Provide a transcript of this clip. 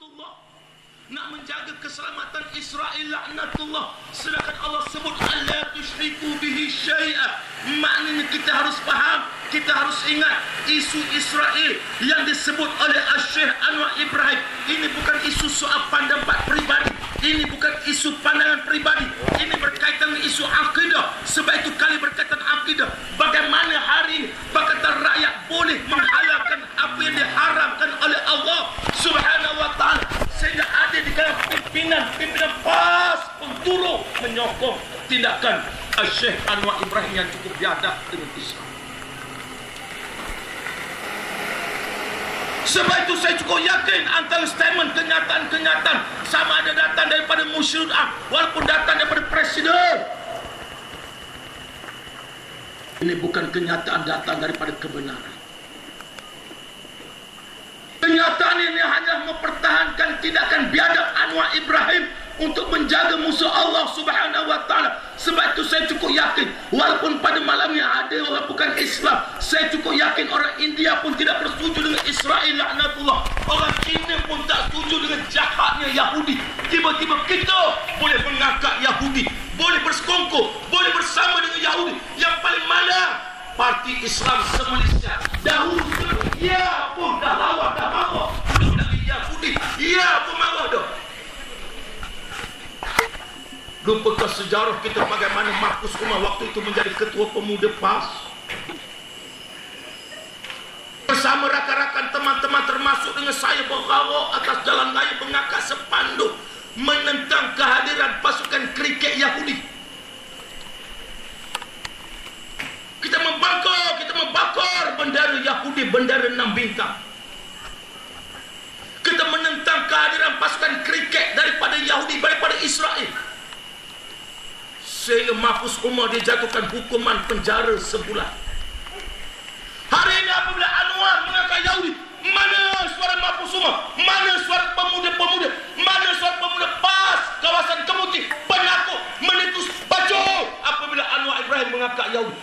laknatullah. Nak menjaga keselamatan Israel laknatullah. Sedangkan Allah sebut alla tusyriku bihi syai'a. Maknanya kita harus faham kita harus ingat isu Israel yang disebut oleh Syekh Anwar Ibrahim. Ini bukan isu soal pendapat peribadi. Ini bukan isu pandangan peribadi. Ini berkaitan dengan isu akidah. Sebab itu kali berkaitan akidah bagaimana hari ini berkaitan rakyat boleh menghalalkan apa yang diharamkan oleh Allah subhanahu wa ta'ala sehingga ada di dalam pimpinan pimpinan Turun menyokong tindakan Syekh Anwar Ibrahim yang cukup biadab dengan Islam Sebab itu saya cukup yakin antara statement kenyataan-kenyataan sama ada datang daripada Musyid Am walaupun datang daripada Presiden. Ini bukan kenyataan datang daripada kebenaran. Kenyataan ini hanya mempertahankan tindakan biadab Anwar Ibrahim Allah Subhanahu wa taala. Sebab itu saya cukup yakin walaupun pada malam yang ada orang bukan Islam, saya cukup yakin orang India pun tidak bersetuju dengan Israel laknatullah. Orang Cina pun tak setuju dengan jahatnya Yahudi. Tiba-tiba kita boleh mengangkat Yahudi, boleh bersekongkol, boleh bersama dengan Yahudi. Yang paling mana? Parti Islam se-Malaysia. Dahulu ya Lupakah sejarah kita bagaimana Markus Umar waktu itu menjadi ketua pemuda PAS? Bersama rakan-rakan teman-teman termasuk dengan saya berharap atas jalan raya mengangkat sepanduk menentang kehadiran pasukan kriket Yahudi. Kita membakar, kita membakar bendera Yahudi, bendera enam bintang. Kita menentang kehadiran pasukan kriket daripada Yahudi, daripada Israel sehingga Mahfuz Umar dijatuhkan hukuman penjara sebulan. Hari ini apabila Anwar mengangkat Yahudi, mana suara Mahfuz Umar? Mana suara pemuda-pemuda? Mana suara pemuda PAS kawasan Kemuti, penakut, menitus baju apabila Anwar Ibrahim mengangkat Yahudi?